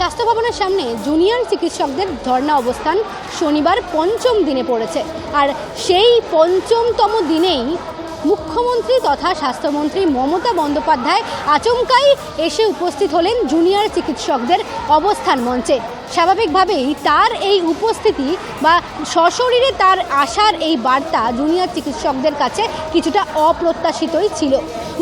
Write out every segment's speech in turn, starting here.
স্বাস্থ্য ভবনের সামনে জুনিয়র চিকিৎসকদের ধর্ণা অবস্থান শনিবার পঞ্চম দিনে পড়েছে। আর সেই পঞ্চমতম দিনেই মুখ্যমন্ত্রী তথা স্বাস্থ্যমন্ত্রী মমতা বন্দ্যোপাধ্যায় আচমকাই এসে উপস্থিত হলেন জুনিয়র চিকিৎসকদের অবস্থান মঞ্চে। স্বাভাবিকভাবেই তার এই উপস্থিতি বা সশরীরে তার আসার এই বার্তা জুনিয়র চিকিৎসকদের কাছে কিছুটা অপ্রত্যাশিতই ছিল।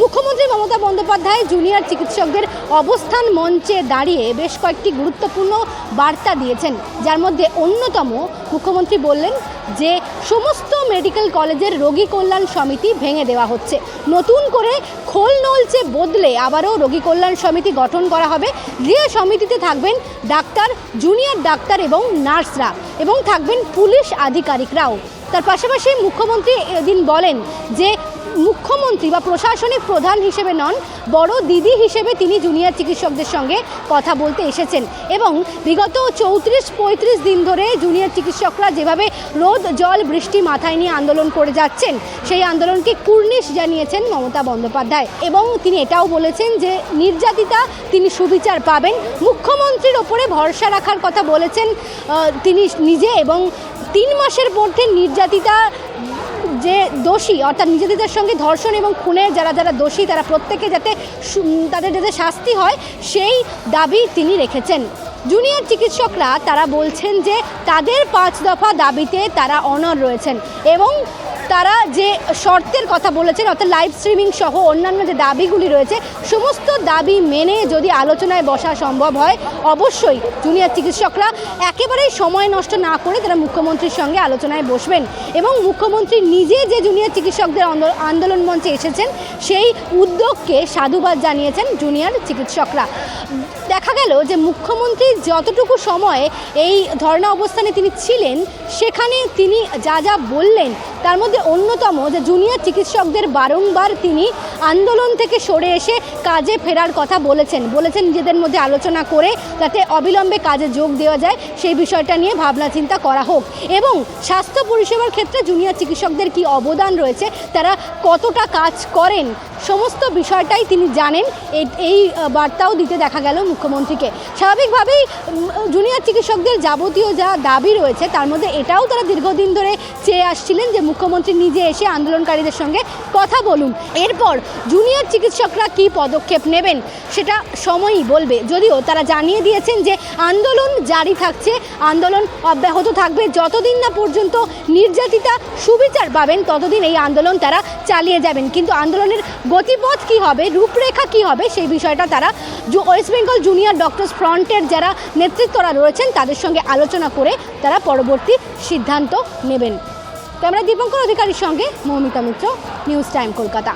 মুখ্যমন্ত্রী মমতা বন্দ্যোপাধ্যায় জুনিয়র চিকিৎসকদের অবস্থান মঞ্চে দাঁড়িয়ে বেশ কয়েকটি গুরুত্বপূর্ণ বার্তা দিয়েছেন। যার মধ্যে অন্যতম মুখ্যমন্ত্রী বললেন যে সমস্ত মেডিকেল কলেজের রোগী কল্যাণ সমিতি ভেঙে দেওয়া হচ্ছে। নতুন করে খোল নলচে বদলে আবারও রোগী কল্যাণ সমিতি গঠন করা হবে। যে সমিতিতে থাকবেন ডাক্তার, জুনিয়র ডাক্তার এবং নার্সরা এবং থাকবেন পুলিশ আধিকারিকরাও। তার পাশাপাশি মুখ্যমন্ত্রী এদিন বলেন যে মুখ্যমন্ত্রী বা প্রশাসনিক প্রধান হিসেবে নন, বড় দিদি হিসেবে তিনি জুনিয়র চিকিৎসকদের সঙ্গে কথা বলতে এসেছেন এবং বিগত চৌত্রিশ, পঁয়ত্রিশ দিন ধরে জুনিয়র চিকিৎসকরা যেভাবে রোদ, জল, বৃষ্টি মাথায় নিয়ে আন্দোলন করে যাচ্ছেন, সেই আন্দোলনকে কুর্নিশ জানিয়েছেন মমতা বন্দ্যোপাধ্যায় এবং তিনি এটাও বলেছেন যে নির্যাতিতা তিনি সুবিচার পাবেন। মুখ্যমন্ত্রীর ওপরে ভরসা রাখার কথা বলেছেন তিনি নিজে এবং তিন মাসের মধ্যে নির্যাতিতা যে দোষী, অর্থাৎ নিজেদের সঙ্গে ধর্ষণ এবং খুনে যারা যারা দোষী, তারা প্রত্যেকে যাতে তাদের যাতে শাস্তি হয়, সেই দাবি তিনি রেখেছেন। জুনিয়র চিকিৎসকরা তারা বলছেন যে, তাদের পাঁচ দফা দাবিতে তারা অনর রয়েছেন এবং তারা যে শর্তের কথা বলেছেন, অর্থাৎ লাইভ স্ট্রিমিং সহ অন্যান্য যে দাবিগুলি রয়েছে, সমস্ত দাবি মেনে যদি আলোচনায় বসা সম্ভব হয়, অবশ্যই জুনিয়র চিকিৎসকরা একেবারেই সময় নষ্ট না করে তারা মুখ্যমন্ত্রীর সঙ্গে আলোচনায় বসবেন। এবং মুখ্যমন্ত্রী নিজে যে জুনিয়র চিকিৎসকদের আন্দোলন মঞ্চে এসেছেন, সেই উদ্যোগকে সাধুবাদ জানিয়েছেন জুনিয়র চিকিৎসকরা। দেখা গেল যে মুখ্যমন্ত্রী যতটুকু সময় এই ধর্ণা অবস্থানে তিনি ছিলেন, সেখানে তিনি যা যা বললেন, তার মধ্যে অন্যতম যে জুনিয়র চিকিৎসকদের বারংবার তিনি আন্দোলন থেকে সরে এসে কাজে ফেরার কথা বলেছেন। বলেছেন নিজেদের মধ্যে আলোচনা করে যাতে অবিলম্বে কাজে যোগ দেওয়া যায়, সেই বিষয়টা নিয়ে ভাবনা চিন্তা করা হোক। এবং স্বাস্থ্য পরিষেবার ক্ষেত্রে জুনিয়র চিকিৎসকদের কি অবদান রয়েছে, তারা কতটা কাজ করেন, সমস্ত বিষয়টাই তিনি জানেন। এই- বার্তাও দিতে দেখা গেল মুখ্যমন্ত্রীকে। স্বাভাবিকভাবেই জুনিয়র চিকিৎসকদের যাবতীয় যা দাবি রয়েছে, তার মধ্যে এটাও তারা দীর্ঘদিন ধরে চেয়ে আসছিলেন যে মুখ্যমন্ত্রী নিজে এসে আন্দোলনকারীদের সঙ্গে কথা বলুন। এরপর জুনিয়র চিকিৎসকরা কি পদক্ষেপ নেবেন সেটা সময়ই বলবে। যদিও তারা জানিয়ে দিয়েছেন যে আন্দোলন জারি থাকছে, আন্দোলন অব্যাহত থাকবে। যতদিন না পর্যন্ত নির্যাতিতা সুবিচার পাবেন, ততদিন এই আন্দোলন তারা চালিয়ে যাবেন। কিন্তু আন্দোলনের গতিপথ কি হবে, রূপরেখা কি হবে, সেই বিষয়টা তারা ওয়েস্ট বেঙ্গল জুনিয়র ডক্টরস ফ্রন্টের যারা নেতৃত্বরা রয়েছেন, তাদের সঙ্গে আলোচনা করে তারা পরবর্তী সিদ্ধান্ত নেবেন। ক্যামেরা দীপঙ্কর অধিকারীর সঙ্গে মৌমিতা মিত্র, নিউজ টাইম কলকাতা।